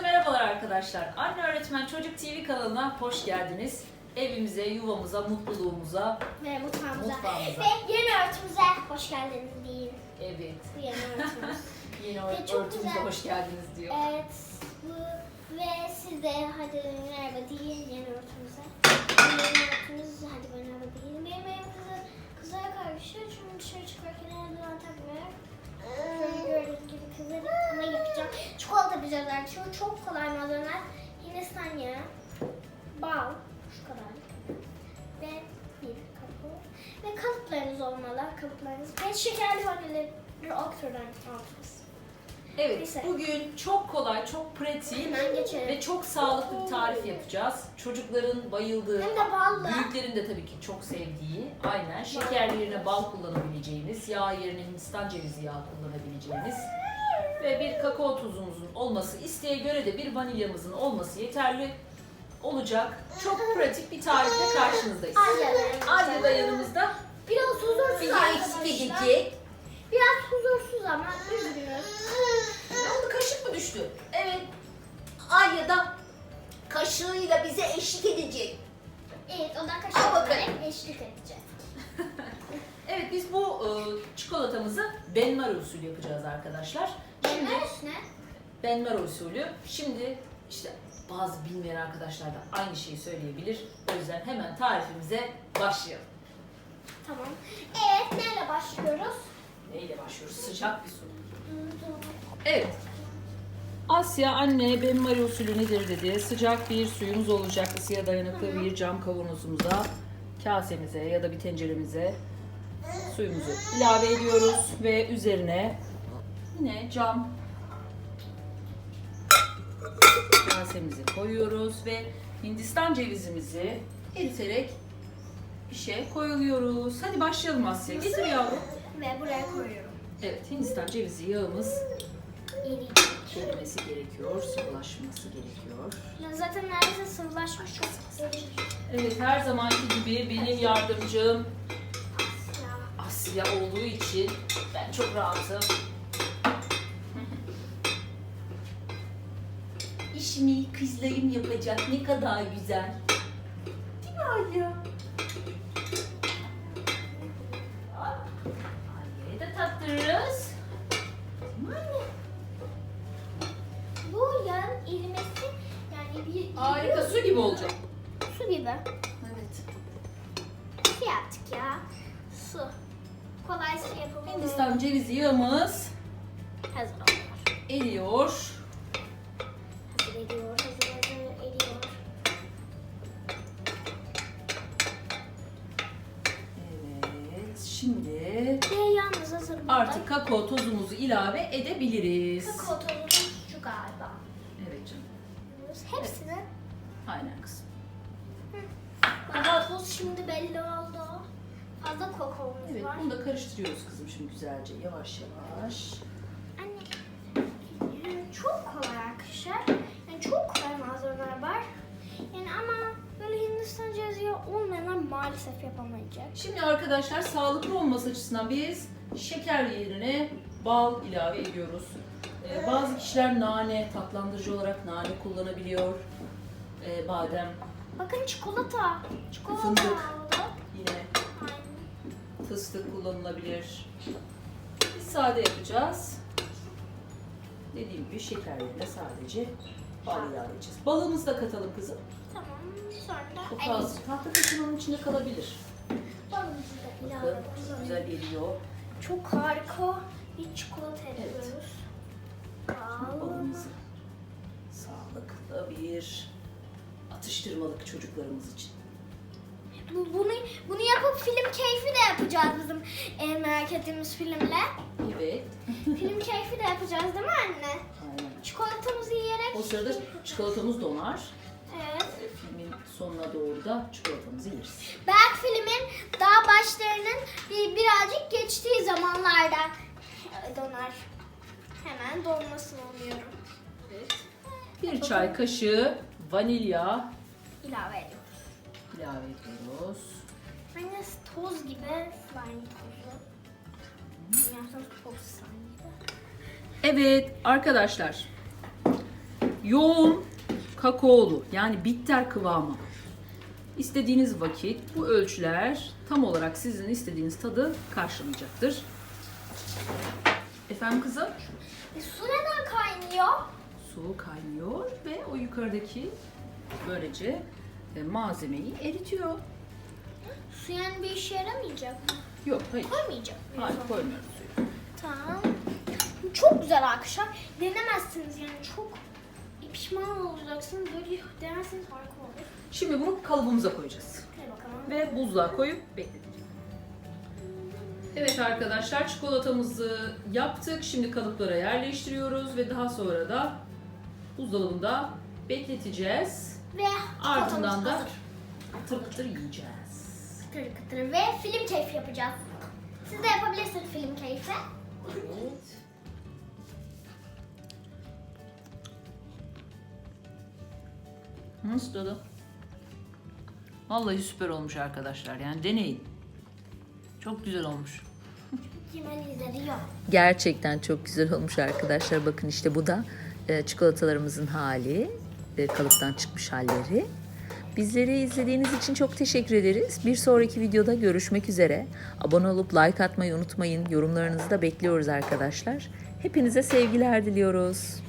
merhabalar arkadaşlar. Anne Öğretmen Çocuk TV kanalına hoş geldiniz. Evimize, yuvamıza, mutluluğumuza. Ve mutfağımıza. Mutfağımıza. Ve yeni örtümüze hoş geldiniz deyin. Evet. Bu yeni örtümüz. Yeni Ve ör- çok örtümüze güzel. hoş geldiniz diyor. evet. Bu, ve siz de hadi merhaba deyin yeni örtümüze. Yeni örtümüz hadi merhaba deyin. Benim evim kızı, kızlara karışıyor çünkü dışarı çıkarken eldiven takmıyor. Bize açıyor. Çok kolay malzemeler. Hindistan yağı, bal, şu kadarlık. Ve bir kapı. Ve kalıplarınız olmalı. Kalıplarınız. Ve şekerli vanilyaları Oxford'dan aldınız. Evet, Neyse. bugün çok kolay, çok pratik ve çok sağlıklı bir tarif yapacağız. Çocukların bayıldığı, Hem de ballı. büyüklerin de tabii ki çok sevdiği, aynen şeker yerine bal kullanabileceğiniz, yağ yerine Hindistan cevizi yağı kullanabileceğiniz ve bir kakao tuzumuzun olması, isteğe göre de bir vanilyamızın olması yeterli olacak. Çok pratik bir tarifle karşınızdayız. Alya da yanımızda. Biraz huzursuz Bizi arkadaşlar. eksik edecek. Biraz huzursuz ama üzgünüz. Ne oldu kaşık mı düştü? Evet. Alya da kaşığıyla bize eşlik edecek. Evet o da Al kaşık bakalım. olarak eşlik edecek. Evet biz bu e, çikolatamızı benmari usulü yapacağız arkadaşlar. Şimdi üstüne benmari usulü. Şimdi işte bazı bilmeyen arkadaşlar da aynı şeyi söyleyebilir. O yüzden hemen tarifimize başlayalım. tamam. Evet neyle başlıyoruz? Neyle başlıyoruz? Sıcak bir su. Evet. Asya anne benmari usulü nedir dedi. Sıcak bir suyumuz olacak. Isıya dayanıklı bir cam kavanozumuza, kasemize ya da bir tenceremize suyumuzu ilave ediyoruz ve üzerine yine cam kasemizi koyuyoruz ve Hindistan cevizimizi eriterek işe koyuyoruz. Hadi başlayalım Asya. Getir yavrum. Ve buraya koyuyorum. Evet, Hindistan cevizi yağımız erimesi gerekiyor, sıvılaşması gerekiyor. Ya Zaten neredeyse sıvılaşmış çok. Evet, her zamanki gibi benim yardımcım Ya. Asya olduğu için ben çok rahatım. İşimi kızlarım yapacak ne kadar güzel. Değil mi Alya? Alya'ya da tattırırız. Değil mi anne? Bu yağın erimesi yani bir Harika, su gibi olacak. su gibi. Evet. Su yaptık ya. Su. Kolay su yapımı. Hindistan cevizi yağımız Hazır oluyor. eriyor. Ediyor, hazır ediyor. Evet, şimdi Ve yalnız hazır burada. artık kakao tozumuzu ilave edebiliriz. kakao tozumuz şu galiba. Evet canım. Hepsini. Aynen kızım. Kakao toz şimdi belli oldu. Fazla kakaomuz Evet, var. bunu da karıştırıyoruz kızım şimdi güzelce yavaş yavaş. Anne. Çok kolay arkadaşlar. Yani çok kolay malzemeler var. Yani ama böyle Hindistan cevizi olmayan maalesef yapamayacak. Şimdi arkadaşlar sağlıklı olması açısından biz şeker yerine bal ilave ediyoruz. Ee, bazı kişiler nane, tatlandırıcı olarak nane kullanabiliyor. Ee, badem Bakın çikolata. Çikolata Fındık. yine Aynen. fıstık kullanılabilir. Biz sade yapacağız. Dediğim gibi şeker yerine sadece bal ilave edeceğiz. Balımızı da katalım kızım. Tamam. Sonra da Çok el- az. Tahta kaşığının içinde kalabilir. balımızı da ilave Bakın ediyoruz. güzel eriyor. Çok harika bir çikolata yapıyoruz. Bal. Balımızı sağlıklı bir atıştırmalık çocuklarımız için. Bu, bunu, bunu yapıp film keyfi de yapacağız bizim en merak ettiğimiz filmle. Evet. film keyfi de yapacağız değil mi anne? Aynen. Çikolatamızı yiyerek. O sırada çikolatamız donar. Filmin sonuna doğru da çikolatamızı yeriz. Belki filmin daha başlarının bir, birazcık geçtiği zamanlarda donar. Hemen donmasını umuyorum. Evet. Bir çay kaşığı vanilya İlave ediyoruz. ilave ediyoruz. Aynı toz gibi slime tozu. Yaptığımız toz slime gibi. Evet arkadaşlar. yoğun kakaolu yani bitter kıvamı. İstediğiniz vakit bu ölçüler tam olarak sizin istediğiniz tadı karşılayacaktır. Efendim kızım? E, su neden kaynıyor? Su kaynıyor ve o yukarıdaki böylece e, malzemeyi eritiyor. Su yani bir işe yaramayacak mı? Yok hayır. Koymayacak mı? Hayır koymuyoruz suyu. Tamam. Çok güzel arkadaşlar. Denemezsiniz yani çok pişman olacaksınız. Böyle denerseniz harika olur. Şimdi bunu kalıbımıza koyacağız. Hadi bakalım. ve buzluğa koyup bekleteceğiz. Evet arkadaşlar çikolatamızı yaptık. Şimdi kalıplara yerleştiriyoruz ve daha sonra da buzdolabında bekleteceğiz. Ve Ardından çikolatamız da hazır. kıtır kıtır yiyeceğiz. Kıtır kıtır ve film keyfi yapacağız. Siz de yapabilirsiniz film keyfi. Evet. Nasıl tadı? Vallahi süper olmuş arkadaşlar. Yani deneyin. Çok güzel olmuş. Gerçekten çok güzel olmuş arkadaşlar. Bakın işte bu da e, çikolatalarımızın hali. kalıptan çıkmış halleri. Bizleri izlediğiniz için çok teşekkür ederiz. Bir sonraki videoda görüşmek üzere. Abone olup like atmayı unutmayın. Yorumlarınızı da bekliyoruz arkadaşlar. Hepinize sevgiler diliyoruz.